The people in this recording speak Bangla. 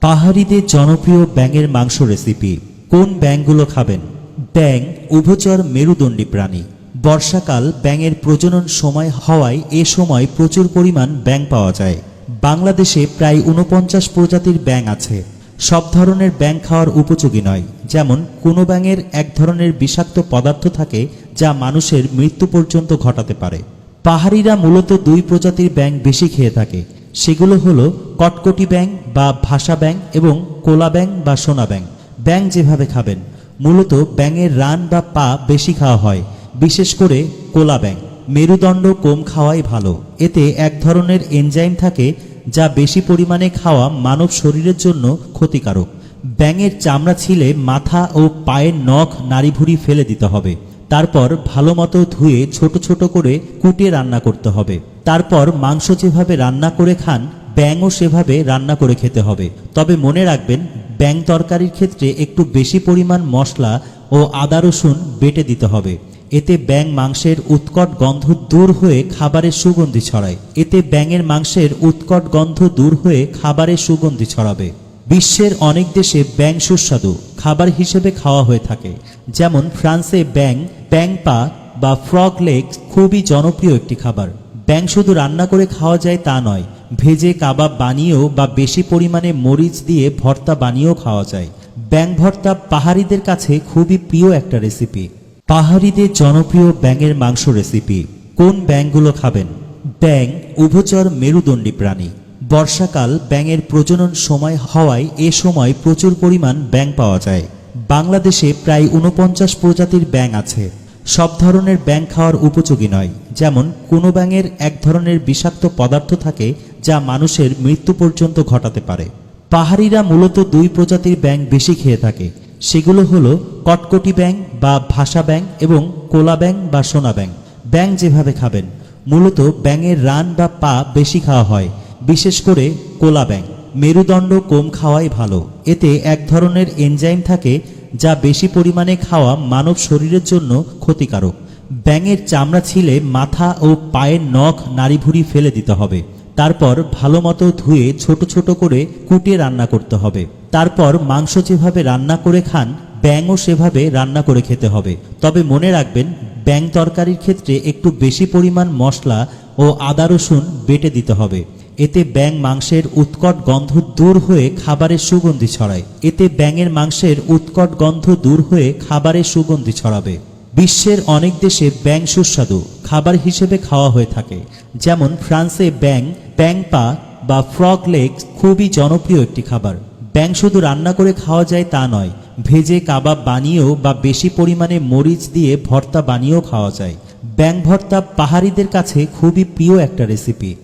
পাহাড়িদের জনপ্রিয় ব্যাঙের মাংস রেসিপি কোন ব্যাঙগুলো খাবেন? ব্যাঙ, উভচর মেরুদণ্ডী প্রাণী। বর্ষাকাল, ব্যাঙের প্রজনন সময় হওয়ায় এ সময় প্রচুর পরিমাণ ব্যাঙ পাওয়া যায়। বাংলাদেশে প্রায় উনপঞ্চাশ প্রজাতির ব্যাঙ আছে। সব ধরনের ব্যাঙ খাওয়ার উপযোগী নয়। যেমন, কোনো ব্যাঙের এক ধরনের বিষাক্ত পদার্থ থাকে যা মানুষের মৃত্যু পর্যন্ত ঘটাতে পারে। পাহাড়িরা মূলত দুই প্রজাতির ব্যাঙ বেশি খেয়ে থাকে। সেগুলো হলো কটকটি ব্যাং বা ভাষা ব্যাং এবং কোলা ব্যাং বা সোনা ব্যাং ব্যাং যেভাবে খাবেন, মূলত ব্যাঙের রান বা পা বেশি খাওয়া হয়, বিশেষ করে কোলা ব্যাং মেরুদণ্ড কম খাওয়াই ভালো। এতে এক ধরনের এনজাইম থাকে যা বেশি পরিমাণে খাওয়া মানব শরীরের জন্য ক্ষতিকারক। ব্যাঙের চামড়া ছিলে মাথা ও পায়ের নখ নাড়িভুড়ি ফেলে দিতে হবে। তারপর ভালো মতো ধুয়ে ছোট ছোট করে কুটিয়ে রান্না করতে হবে। তারপর মাংস যেভাবে রান্না করে খান, ব্যাঙও সেভাবে রান্না করে খেতে হবে। তবে মনে রাখবেন, ব্যাঙ তরকারির ক্ষেত্রে একটু বেশি পরিমাণ মশলা ও আদা রসুন বেটে দিতে হবে। এতে ব্যাঙ মাংসের উৎকট গন্ধ দূর হয়ে খাবারের সুগন্ধি ছড়ায়। এতে ব্যাঙের মাংসের উৎকট গন্ধ দূর হয়ে খাবারের সুগন্ধি ছড়াবে। বিশ্বের অনেক দেশে ব্যাং সুস্বাদু, খাবার হিসেবে খাওয়া হয়ে থাকে। যেমন ফ্রান্সে ব্যাং ব্যাং পা বা ফ্রগ লেগ খুবই জনপ্রিয় একটি খাবার। ব্যাং শুধু রান্না করে খাওয়া যায় তা নয়, ভেজে কাবাব বানিয়েও বা বেশি পরিমাণে মরিচ দিয়ে ভর্তা বানিয়েও খাওয়া যায়। ব্যাং ভর্তা পাহাড়িদের কাছে খুবই প্রিয় একটা রেসিপি পাহাড়িদের জনপ্রিয় ব্যাঙের মাংস রেসিপি কোন ব্যাঙগুলো খাবেন? ব্যাং উভচর মেরুদণ্ডী প্রাণী। বর্ষাকাল ব্যাঙের প্রজনন সময় হওয়ায় এ সময় প্রচুর পরিমাণ ব্যাঙ পাওয়া যায়। বাংলাদেশে প্রায় উনপঞ্চাশ প্রজাতির ব্যাঙ আছে। সব ধরনের ব্যাঙ খাওয়ার উপযোগী নয়। যেমন, কোনো ব্যাঙের এক ধরনের বিষাক্ত পদার্থ থাকে যা মানুষের মৃত্যু পর্যন্ত ঘটাতে পারে। পাহাড়িরা মূলত দুই প্রজাতির ব্যাঙ বেশি খেয়ে থাকে। সেগুলো হলো কটকটি ব্যাঙ বা ভাষা ব্যাঙ এবং কোলা ব্যাঙ বা সোনা ব্যাঙ। ব্যাঙ যেভাবে খাবেন, মূলত ব্যাঙের রান বা পা বেশি খাওয়া হয়, বিশেষ করে কোলা ব্যাং মেরুদণ্ড কম খাওয়াই ভালো। এতে এক ধরনের এনজাইম থাকে যা বেশি পরিমাণে খাওয়া মানব শরীরের জন্য ক্ষতিকারক। ব্যাঙের চামড়া ছিলে মাথা ও পায়ের নখ নাড়িভুড়ি ফেলে দিতে হবে। তারপর ভালো মতো ধুয়ে ছোট ছোট করে কুটিয়ে রান্না করতে হবে। তারপর মাংস যেভাবে রান্না করে খান, ব্যাঙও সেভাবে রান্না করে খেতে হবে। তবে মনে রাখবেন ব্যাং তরকারির ক্ষেত্রে একটু বেশি পরিমাণ মশলা ও আদা রসুন বেটে দিতে হবে। এতে ব্যাং মাংসের উৎকট গন্ধ দূর হয়ে খাবারের সুগন্ধি ছড়ায়। এতে ব্যাঙের মাংসের উৎকট গন্ধ দূর হয়ে খাবারের সুগন্ধি ছড়াবে। বিশ্বের অনেক দেশে ব্যাং সুস্বাদু, খাবার হিসেবে খাওয়া হয়ে থাকে। যেমন ফ্রান্সে ব্যাং ব্যাং পা বা ফ্রগ লেগ খুবই জনপ্রিয় একটি খাবার। ব্যাং শুধু রান্না করে খাওয়া যায় তা নয়, ভেজে কাবাব বানিয়েও বা বেশি পরিমাণে মরিচ দিয়ে ভর্তা বানিয়েও খাওয়া যায়। ব্যাং ভর্তা পাহাড়িদের কাছে খুবই প্রিয় একটা রেসিপি।